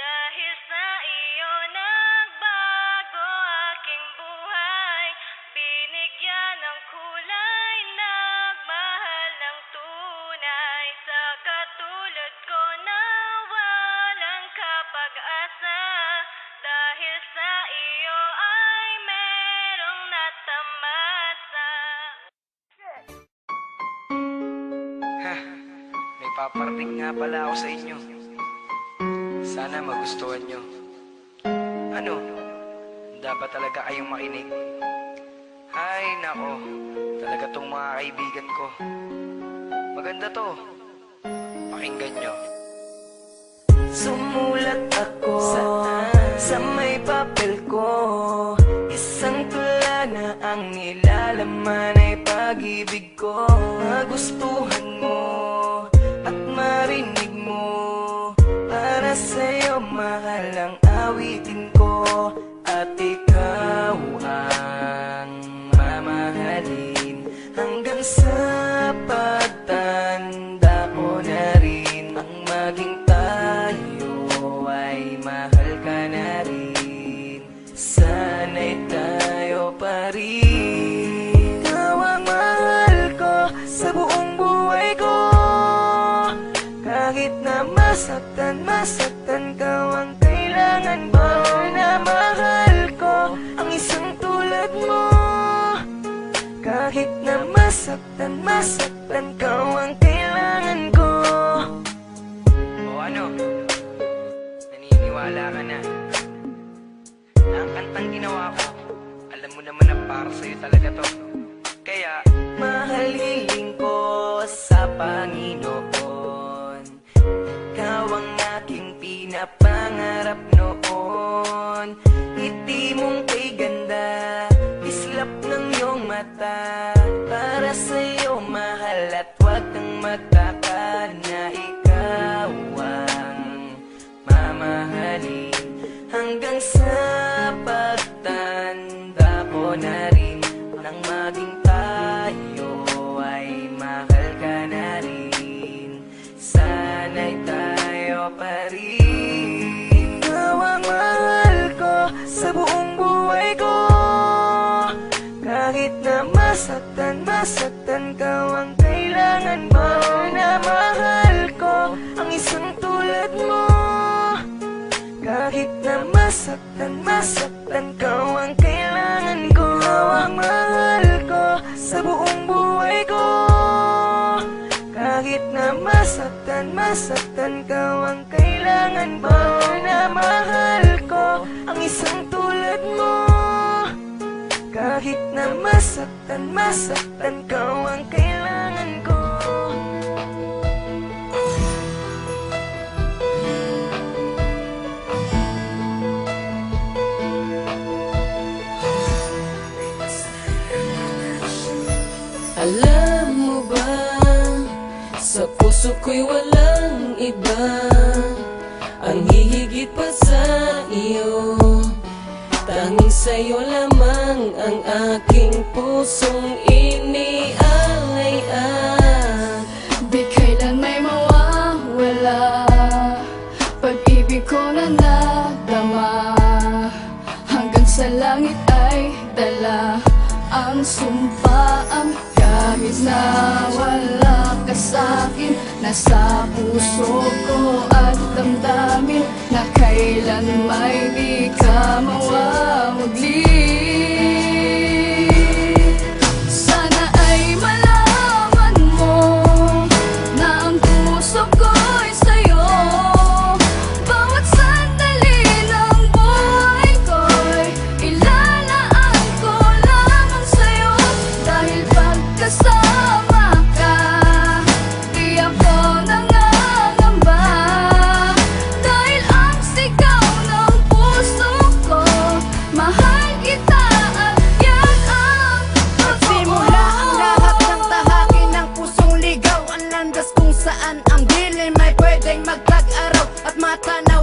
Dahil sa iyo nagbago aking buhay Binigyan ng kulay, nagmahal ng tunay Sa katulad ko na walang kapag-asa Dahil sa iyo ay merong natamasa Ha, may paparating nga pala ako sa inyo. Sana magustuhan nyo. Ano? Dapat talaga kayong makinig. Ay, nako. Talaga tong mga kaibigan ko. Maganda to. Pakinggan nyo. Sumulat ako sa, sa may papel ko Isang tula na ang nilalaman ay pag-ibig ko Magustuhan mahal ang awitin ko At ikaw ang mamahalin. Hanggang sa pagtanda ko na rin Ang maging tayo ay mahal ka na rin. Sana'y tayo pa rin. Ikaw ang mahal ko sa buong buhay ko. Kahit na masaktan, masaktan masaktan, masaktan ka ang kailangan mo Na mahal ko. Ang isang tulad mo. Kahit na masaktan, masaktan ka ang kailangan ko Ikaw ang mahal ko sa buong buhay ko. Kahit na masaktan, masaktan ka ang kailangan ko Na mahal ko. Ang isang tulad mo Kahit na masaktan, masaktan ka ang kailangan ko. Alam mo ba Sa puso ko'y walang iba? Ang hihigit pa sa iyo Tanging sa'yo lamang ang aking pusong iniaalay-an Di kailan may mawawala. Pag-ibig ko na nadama. Hanggang sa langit ay dala. Ang sumpaan kahit na wala ka sa'kin Nasa puso ko at damdamin Na kailan may di ka mawawagli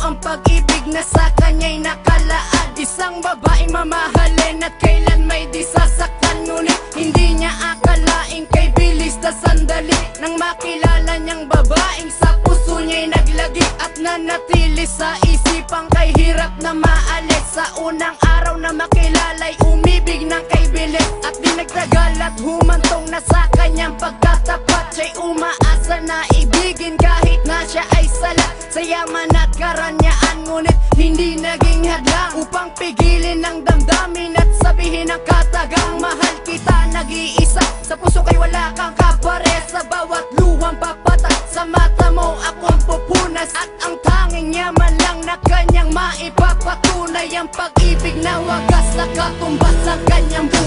ang pag-ibig na sa kanya'y nakalaan Isang babaeng mamahalin at kailan may di sasaktan. Ngunit hindi niya akalaing kay bilis na sandali. Nang makilala niyang babaeng sa puso niya'y naglagi At Nagnanatili sa isipang kay hirap na maalis. Sa unang araw na makilalay umibig ng kay bilis. At di nagtagal at humantong na sa kanyang pagtatapat. Siya'y umaasa na ibigin Sa yaman at karanyaan ngunit hindi naging hadlang. Upang pigilin ang damdamin at sabihin ang katagang Mahal kita nag-iisa. Sa puso kay wala kang kapare Sa bawat luhang papatak. Sa mata mo akong pupunas At ang tanging yaman lang na kanyang maipapatunay Ang pag-ibig na wagas na katumbas sa kanyang buhay